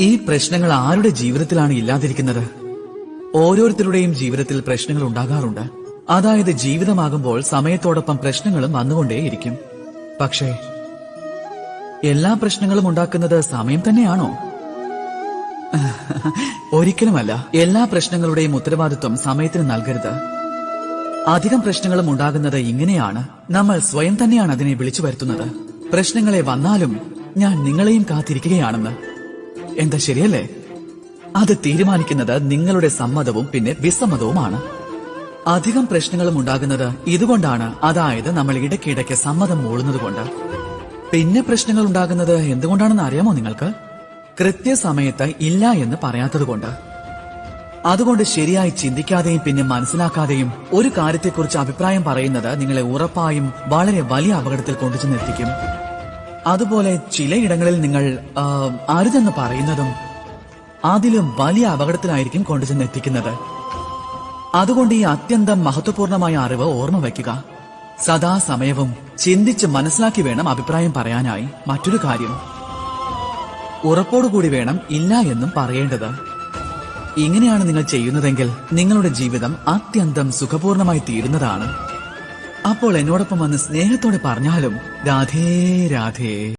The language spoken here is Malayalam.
ഈ പ്രശ്നങ്ങൾ ആരുടെ ജീവിതത്തിലാണ് ഇല്ലാതിരിക്കുന്നത്? ഓരോരുത്തരുടെയും ജീവിതത്തിൽ പ്രശ്നങ്ങൾ ഉണ്ടാകാറുണ്ട്. അതായത് ജീവിതമാകുമ്പോൾ സമയത്തോടൊപ്പം പ്രശ്നങ്ങളും വന്നുകൊണ്ടേയിരിക്കും. പക്ഷേ എല്ലാ പ്രശ്നങ്ങളും ഉണ്ടാക്കുന്നത് സമയം തന്നെയാണോ? ഒരിക്കലുമല്ല. എല്ലാ പ്രശ്നങ്ങളുടെയും ഉത്തരവാദിത്വം സമയത്തിന് നൽകരുത്. അധികം പ്രശ്നങ്ങളും ഉണ്ടാകുന്നത് ഇങ്ങനെയാണ്. നമ്മൾ സ്വയം തന്നെയാണ് അതിനെ വിളിച്ചു വരുത്തുന്നത്. പ്രശ്നങ്ങളെ വന്നാലും ഞാൻ നിങ്ങളെയും കാത്തിരിക്കുകയാണെന്ന്. എന്താ ശരിയല്ലേ? അത് തീരുമാനിക്കുന്നത് നിങ്ങളുടെ സമ്മതവും പിന്നെ വിസമ്മതവുമാണ്. അധികം പ്രശ്നങ്ങളും ഉണ്ടാകുന്നത് ഇതുകൊണ്ടാണ്. അതായത് നമ്മൾ ഇടയ്ക്കിടയ്ക്ക് സമ്മതം മൂളുന്നത് കൊണ്ട്. പിന്നെ പ്രശ്നങ്ങൾ ഉണ്ടാകുന്നത് എന്തുകൊണ്ടാണെന്ന് അറിയാമോ നിങ്ങൾക്ക്? കൃത്യസമയത്ത് ഇല്ല എന്ന് പറയാത്തതുകൊണ്ട് അതുകൊണ്ട് ശരിയായി ചിന്തിക്കാതെയും പിന്നെ മനസ്സിലാക്കാതെയും ഒരു കാര്യത്തെക്കുറിച്ച് അഭിപ്രായം പറയുന്നത് നിങ്ങളെ ഉറപ്പായും വളരെ വലിയ അപകടത്തിൽ കൊണ്ടുചെന്നെത്തിക്കും. അതുപോലെ ചിലയിടങ്ങളിൽ നിങ്ങൾ അരുതെന്ന് പറയുന്നതും അതിലും വലിയ അപകടത്തിലായിരിക്കും കൊണ്ടുചെന്ന് എത്തിക്കുന്നത് അതുകൊണ്ട് ഈ അത്യന്തം മഹത്വപൂർണമായ അറിവ് ഓർമ്മ വയ്ക്കുക. സദാസമയവും ചിന്തിച്ച് മനസ്സിലാക്കി വേണം അഭിപ്രായം പറയാനായി. മറ്റൊരു കാര്യം ഉറപ്പോടുകൂടി വേണം ഇല്ല എന്നും പറയേണ്ടത്. ഇങ്ങനെയാണ് നിങ്ങൾ ചെയ്യുന്നതെങ്കിൽ നിങ്ങളുടെ ജീവിതം അത്യന്തം സുഖപൂർണമായി തീരുന്നതാണ്. അപ്പോൾ എന്നോടൊപ്പം വന്ന് സ്നേഹത്തോടെ പറഞ്ഞാലും രാധേ രാധേ.